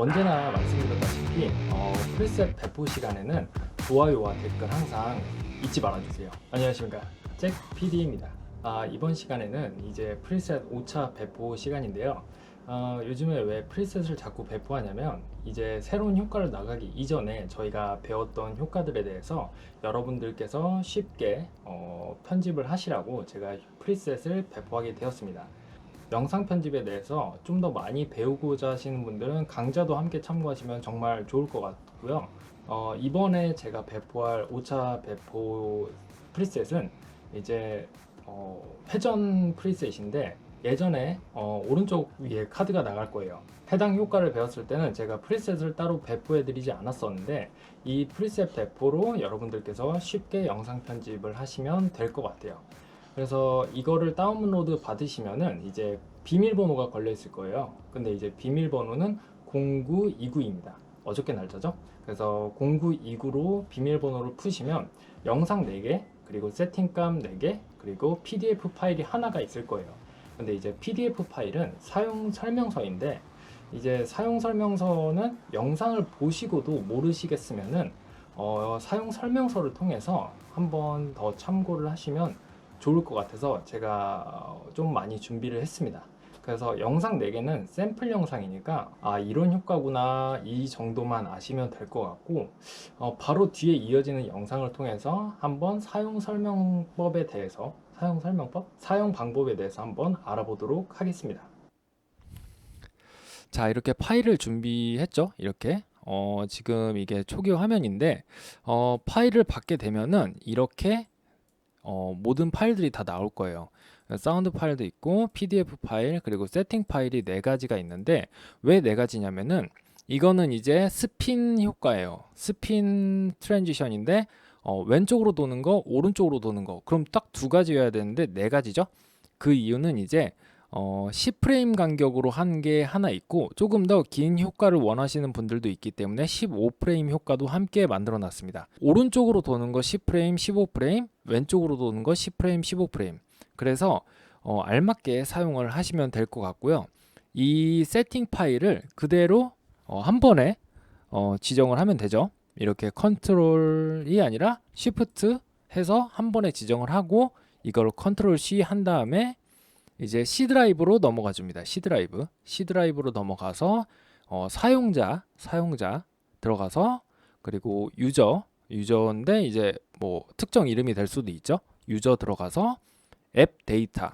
언제나 말씀드렸다시피 어, 프리셋 배포 시간에는 좋아요와 댓글 항상 잊지 말아주세요. 안녕하십니까 잭 PD입니다. 아, 이번 시간에는 이제 프리셋 5차 배포 시간인데요. 어, 요즘에 왜 프리셋을 자꾸 배포하냐면 이제 새로운 효과를 나가기 이전에 저희가 배웠던 효과들에 대해서 여러분들께서 쉽게 어, 편집을 하시라고 제가 프리셋을 배포하게 되었습니다. 영상 편집에 대해서 좀 더 많이 배우고자 하시는 분들은 강좌도 함께 참고하시면 정말 좋을 것 같고요. 어, 이번에 제가 배포할 5차 배포 프리셋은 이제 어, 회전 프리셋인데 예전에 어, 오른쪽 위에 카드가 나갈 거예요. 해당 효과를 배웠을 때는 제가 프리셋을 따로 배포해 드리지 않았었는데 이 프리셋 배포로 여러분들께서 쉽게 영상 편집을 하시면 될 것 같아요. 그래서 이거를 다운로드 받으시면은 이제 비밀번호가 걸려 있을 거예요. 근데 이제 비밀번호는 0929입니다. 어저께 날짜죠? 그래서 0929로 비밀번호를 푸시면 영상 4개, 그리고 세팅값 4개, 그리고 PDF 파일이 하나가 있을 거예요. 근데 이제 PDF 파일은 사용 설명서인데 이제 사용 설명서는 영상을 보시고도 모르시겠으면은 어, 사용 설명서를 통해서 한번 더 참고를 하시면 좋을 것 같아서 제가 어, 좀 많이 준비를 했습니다. 그래서 영상 4개는 샘플 영상이니까 아 이런 효과구나 이 정도만 아시면 될 것 같고 어, 바로 뒤에 이어지는 영상을 통해서 한번 사용 설명법에 대해서 사용 설명법? 사용 방법에 대해서 한번 알아보도록 하겠습니다. 자 이렇게 파일을 준비했죠 이렇게 어, 지금 이게 초기 화면인데 어, 파일을 받게 되면은 이렇게 어, 모든 파일들이 다 나올 거예요. 사운드 파일도 있고 PDF 파일 그리고 세팅 파일이 네 가지가 있는데 왜 네 가지냐면은 이거는 이제 스핀 효과예요. 스핀 트랜지션인데 어, 왼쪽으로 도는 거, 오른쪽으로 도는 거. 그럼 딱 두 가지여야 되는데 네 가지죠. 그 이유는 이제 어, 10프레임 간격으로 한 게 하나 있고 조금 더 긴 효과를 원하시는 분들도 있기 때문에 15프레임 효과도 함께 만들어 놨습니다. 오른쪽으로 도는 거 10프레임, 15프레임, 왼쪽으로 도는 거 10프레임, 15프레임. 그래서 어, 알맞게 사용을 하시면 될 것 같고요. 이 세팅 파일을 그대로 어, 한 번에 어, 지정을 하면 되죠. 이렇게 컨트롤이 아니라 쉬프트 해서 한 번에 지정을 하고 이걸 컨트롤 C 한 다음에 이제 C 드라이브로 넘어가 줍니다. C 드라이브. C 드라이브로 넘어가서 어, 사용자, 사용자 들어가서 그리고 유저, 유저인데 이제 뭐 특정 이름이 될 수도 있죠. 유저 들어가서 앱 데이터.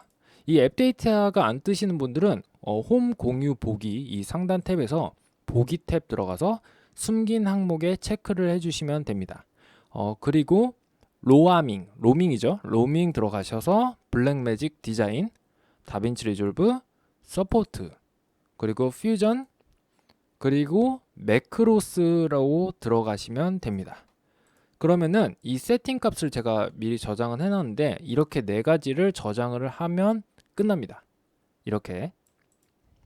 이 앱 데이터가 안 뜨시는 분들은 어, 홈 공유 보기 이 상단 탭에서 보기 탭 들어가서 숨긴 항목에 체크를 해주시면 됩니다. 어, 그리고 로아밍, 로밍이죠. 로밍 들어가셔서 블랙매직 디자인, 다빈치 리졸브, 서포트, 그리고 퓨전, 그리고 매크로스라고 들어가시면 됩니다. 그러면은 이 세팅 값을 제가 미리 저장을 해놨는데 이렇게 네 가지를 저장을 하면 끝납니다. 이렇게.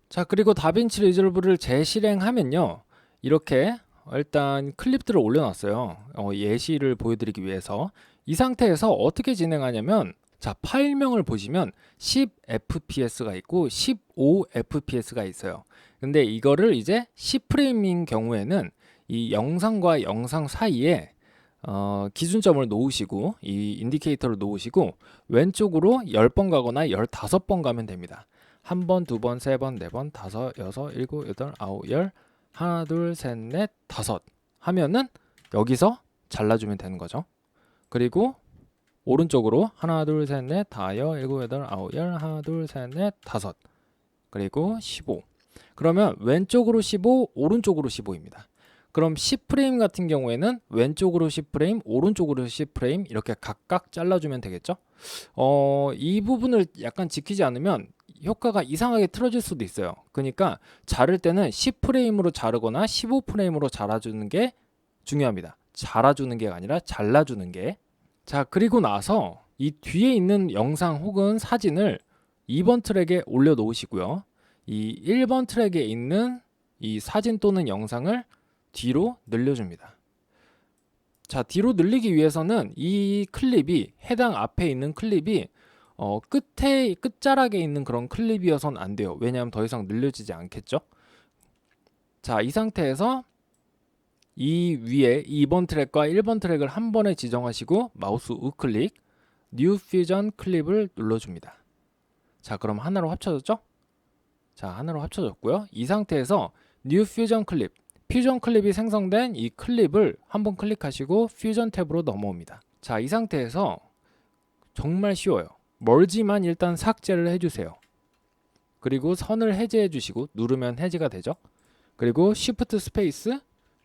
자, 그리고 다빈치 리졸브를 재실행하면요. 이렇게 일단 클립들을 올려놨어요. 어, 예시를 보여드리기 위해서 이 상태에서 어떻게 진행하냐면 자 파일명을 보시면 10fps가 있고 15fps가 있어요. 근데 이거를 이제 10프레임인 경우에는 이 영상과 영상 사이에 어, 기준점을 놓으시고 이 인디케이터를 놓으시고 왼쪽으로 10번 가거나 15번 가면 됩니다. 한 번, 두 번, 세 번, 네 번, 다섯, 여섯, 일곱, 여덟, 아홉, 열 하나, 둘, 셋, 넷, 다섯 하면은 여기서 잘라주면 되는 거죠. 그리고 오른쪽으로 하나, 둘, 셋, 넷, 다여, 일곱, 여덟, 아홉, 열 하나, 둘, 셋, 넷, 다섯 그리고 15 그러면 왼쪽으로 15, 오른쪽으로 15입니다. 그럼 10프레임 같은 경우에는 왼쪽으로 10프레임, 오른쪽으로 10프레임 이렇게 각각 잘라주면 되겠죠? 어, 이 부분을 약간 지키지 않으면 효과가 이상하게 틀어질 수도 있어요. 그러니까 자를 때는 10프레임으로 자르거나 15프레임으로 자라주는 게 중요합니다. 자라주는 게 아니라 잘라주는 게. 자, 그리고 나서 이 뒤에 있는 영상 혹은 사진을 2번 트랙에 올려 놓으시고요. 이 1번 트랙에 있는 이 사진 또는 영상을 뒤로 늘려줍니다. 자, 뒤로 늘리기 위해서는 이 클립이 해당 앞에 있는 클립이 어, 끝에 끝자락에 있는 그런 클립이어선 안 돼요. 왜냐하면 더 이상 늘려지지 않겠죠. 자, 이 상태에서 이 위에 2번 트랙과 1번 트랙을 한 번에 지정하시고 마우스 우클릭 뉴 퓨전 클립을 눌러줍니다. 자, 그럼 하나로 합쳐졌죠? 자, 하나로 합쳐졌고요. 이 상태에서 뉴 퓨전 클립, 퓨전 클립이 생성된 이 클립을 한번 클릭하시고 퓨전 탭으로 넘어옵니다. 자, 이 상태에서 정말 쉬워요. 멀지만 일단 삭제를 해주세요. 그리고 선을 해제해 주시고 누르면 해제가 되죠. 그리고 Shift 스페이스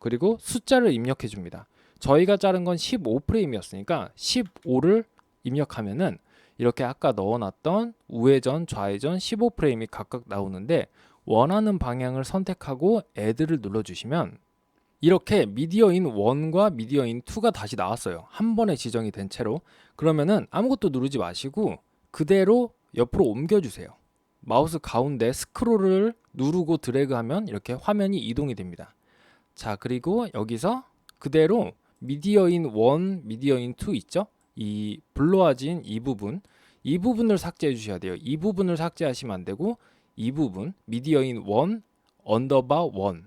그리고 숫자를 입력해 줍니다. 저희가 자른 건 15프레임이었으니까 15를 입력하면은 이렇게 아까 넣어놨던 우회전, 좌회전 15프레임이 각각 나오는데 원하는 방향을 선택하고 Add를 눌러주시면 이렇게 미디어인 1과 미디어인 2가 다시 나왔어요. 한 번에 지정이 된 채로. 그러면은 아무것도 누르지 마시고 그대로 옆으로 옮겨주세요. 마우스 가운데 스크롤을 누르고 드래그하면 이렇게 화면이 이동이 됩니다. 자, 그리고 여기서 그대로 미디어인 1, 미디어인 2 있죠? 이 블루아진 이 부분, 이 부분을 삭제해 주셔야 돼요. 이 부분을 삭제하시면 안 되고 이 부분 미디어인 1 언더바 1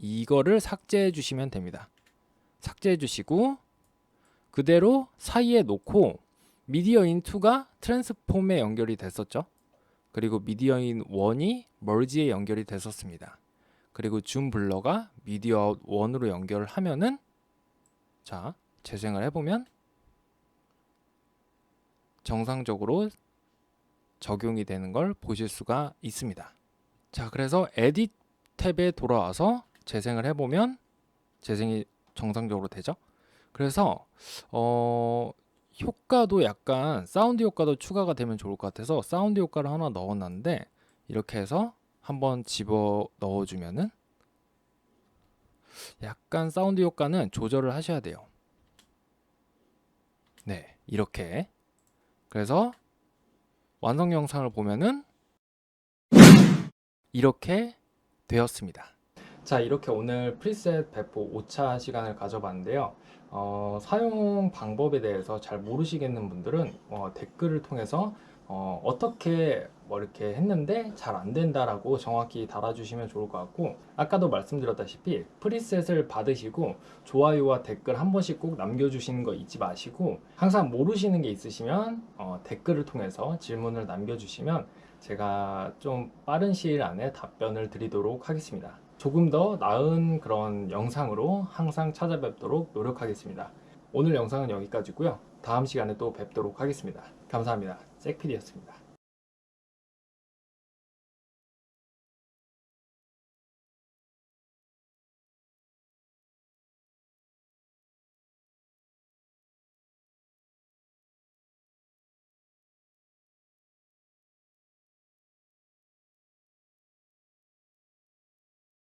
이거를 삭제해 주시면 됩니다. 삭제해 주시고 그대로 사이에 놓고 미디어인 2가 트랜스폼에 연결이 됐었죠. 그리고 미디어인 1이 멀지에 연결이 됐었습니다. 그리고 줌 블러가 미디어 아웃 1으로 연결을 하면은 자, 재생을 해보면 정상적으로 적용이 되는 걸 보실 수가 있습니다. 자, 그래서 에딧 탭에 돌아와서 재생을 해보면 재생이 정상적으로 되죠. 그래서 어, 효과도 약간 사운드 효과도 추가가 되면 좋을 것 같아서 사운드 효과를 하나 넣어놨는데 이렇게 해서 한번 집어 넣어주면은 약간 사운드 효과는 조절을 하셔야 돼요. 네, 이렇게. 그래서 완성 영상을 보면은 이렇게 되었습니다. 자, 이렇게 오늘 프리셋 배포 5차 시간을 가져봤는데요. 어, 사용 방법에 대해서 잘 모르시겠는 분들은 어, 댓글을 통해서 어, 어떻게 뭐 이렇게 했는데 잘 안 된다라고 정확히 달아주시면 좋을 것 같고 아까도 말씀드렸다시피 프리셋을 받으시고 좋아요와 댓글 한 번씩 꼭 남겨주시는 거 잊지 마시고 항상 모르시는 게 있으시면 어, 댓글을 통해서 질문을 남겨주시면 제가 좀 빠른 시일 안에 답변을 드리도록 하겠습니다. 조금 더 나은 그런 영상으로 항상 찾아뵙도록 노력하겠습니다. 오늘 영상은 여기까지고요. 다음 시간에 또 뵙도록 하겠습니다. 감사합니다. 잭피디였습니다.